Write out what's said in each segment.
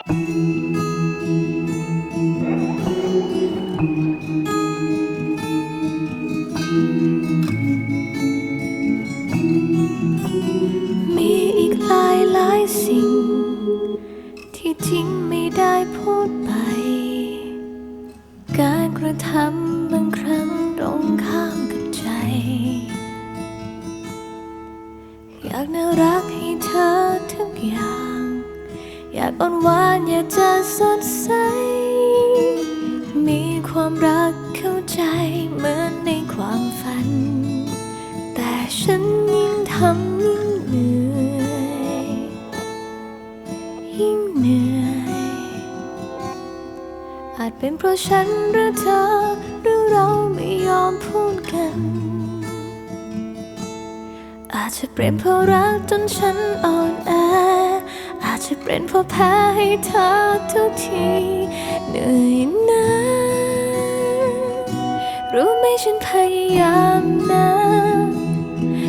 มีอีกหลายหลายสิ่ง ที่ทิ้งไม่ได้พูดไป การกระทำบางครั้งตรงข้ามกับใจ อยากน่ารักให้เธอทุกอย่าง อยากอ่อนหวานอยากจะสดใส มีความรักเข้าใจเหมือนในความฝัน แต่ฉันยิ่งทำยิ่งเหนื่อยยิ่งเหนื่อย อาจเป็นเพราะฉันหรือเธอหรือเราไม่ยอมพูดกัน อาจจะเป็นเพราะรักจนฉันอ่อนแอ จะเป็นเพราะแพ้ให้เธอทุกทีเหนื่อยนะรู้ไหมฉันพยายามนะ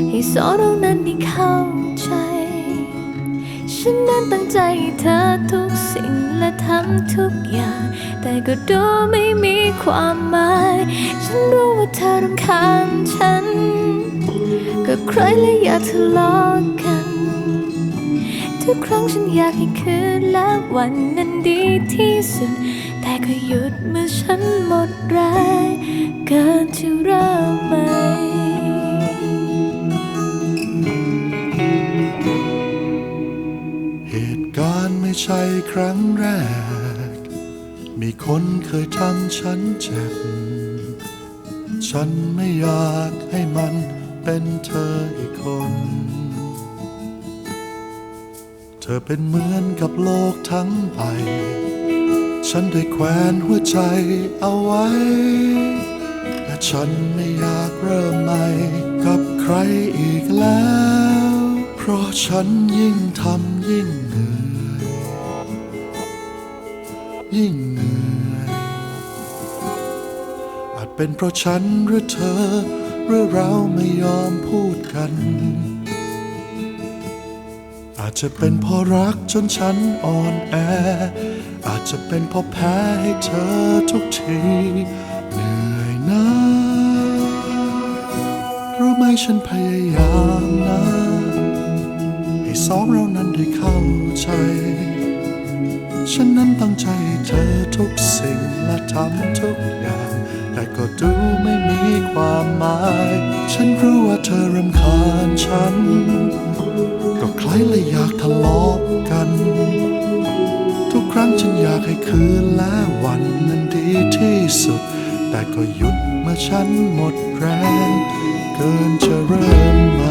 ให้สองเรานั้นได้เข้าใจ ฉันนั้นตั้งใจเธอทุกสิ่งและทำทุกอย่าง แต่ก็ดูไม่มีความหมาย ฉันรู้ว่าเธอรำคาญฉันกับใครและอยากทะเลาะกัน ทุกครั้งฉันอยากให้คืนและวันนั้นดีที่สุด แต่ก็หยุดเมื่อฉันหมดแรงเกินจะเริ่มใหม่เหตุการณ์ไม่ใช่ครั้งแรก มีคนเคยทำฉันเจ็บ ฉันไม่อยากให้มันเป็นเธออีกคน เธอเป็นเหมือนกับโลกทั้งใบ ฉันได้แขวนหัวใจเอาไว้ และฉันไม่อยากเริ่มใหม่กับใครอีกแล้ว เพราะฉันยิ่งทำยิ่งเหนื่อยยิ่งเหนื่อยอาจเป็นเพราะฉันหรือเธอหรือเราไม่ยอมพูดกัน จจะเป็นเพราะรักจนฉันอ่อนแอ อาจจะเป็นเพราะแพ้ให้เธอทุกทีเหนื่อยนะรู้ไหมฉันพยายามนะ ให้สองเรานั้นได้เข้าใจ ฉันนั้นตั้งใจให้เธอทุกสิ่งและทำทุกอย่าง แต่ก็ดูไม่มีความหมาย ฉันรู้ว่าเธอรำคาญฉัน ก็ใครเลยอยากทะเลาะกัน ทุกครั้งฉันอยากให้คืนและวันนั้นดีที่สุด แต่ก็หยุดเมื่อฉันหมดแรง เกินจะเริ่มใหม่เพรา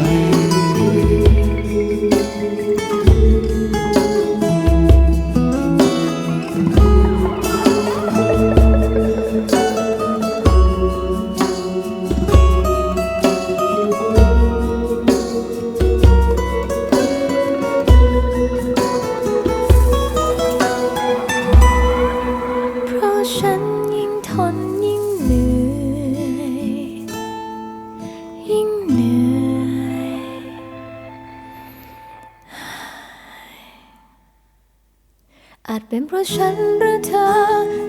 ะฉันยิ่งทนยิ่งเหนื่อยยิ่งเหนื่อยอาจเป็นเพราะฉันหรือเธอ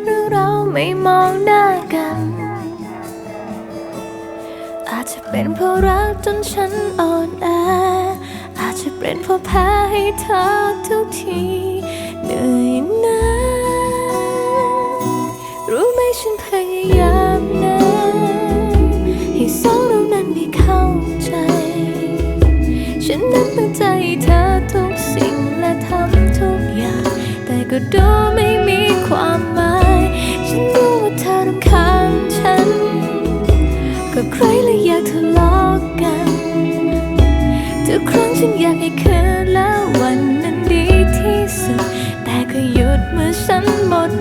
หรือเราไม่มองหน้ากัน อาจจะเป็นเพราะรักจนฉันอ่อนแออาจจะเป็นเพราะแพ้ให้เธอทุกทีเหนื่อยนะ ใจเธอทุกสิ่งและทำทุกอย่าง แต่ก็ดูไม่มีความหมาย ฉันรู้ว่าเธอรำคาญฉันกับใครเลยอยากทะเลาะกันทุกครั้งฉันอยากให้คืนแล้ววันนั้นดีที่สุด แต่ก็หยุดเมื่อฉันหมด